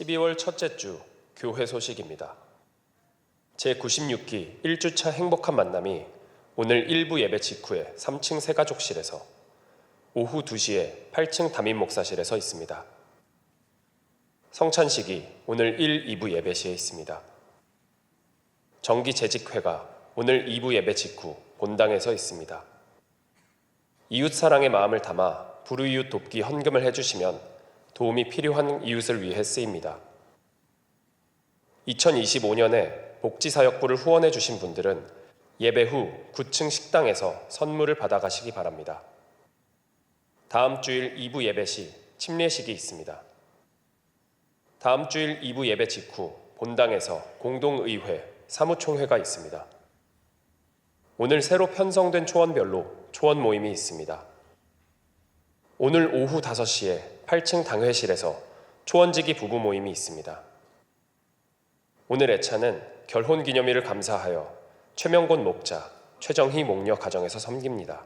12월 첫째 주 교회 소식입니다. 제96기 1주차 행복한 만남이 오늘 1부 예배 직후에 3층 세가족실에서 오후 2시에 8층 담임 목사실에서 있습니다. 성찬식이 오늘 1, 2부 예배 시에 있습니다. 정기 재직회가 오늘 2부 예배 직후 본당에서 있습니다. 이웃 사랑의 마음을 담아 불우이웃 돕기 헌금을 해주시면 도움이 필요한 이웃을 위해 쓰입니다. 2025년에 복지사역부를 후원해 주신 분들은 예배 후 9층 식당에서 선물을 받아가시기 바랍니다. 다음 주일 2부 예배 시 침례식이 있습니다. 다음 주일 2부 예배 직후 본당에서 공동의회 사무총회가 있습니다. 오늘 새로 편성된 초원별로 초원 모임이 있습니다. 오늘 오후 5시에 8층 당회실에서 초원지기 부부 모임이 있습니다. 오늘 애차는 결혼 기념일을 감사하여 최명곤 목자, 최정희 목녀 가정에서 섬깁니다.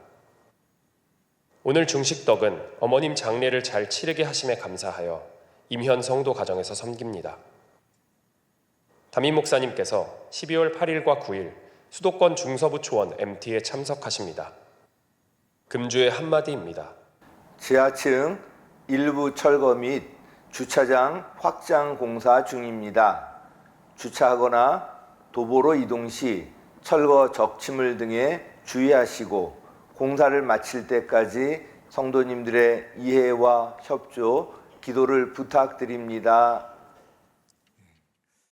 오늘 중식덕은 어머님 장례를 잘 치르게 하심에 감사하여 임현 성도 가정에서 섬깁니다. 담임 목사님께서 12월 8일과 9일 수도권 중서부 초원 MT에 참석하십니다. 금주의 한마디입니다. 지하층 일부 철거 및 주차장 확장 공사 중입니다. 주차하거나 도보로 이동 시 철거 적치물 등에 주의하시고 공사를 마칠 때까지 성도님들의 이해와 협조, 기도를 부탁드립니다.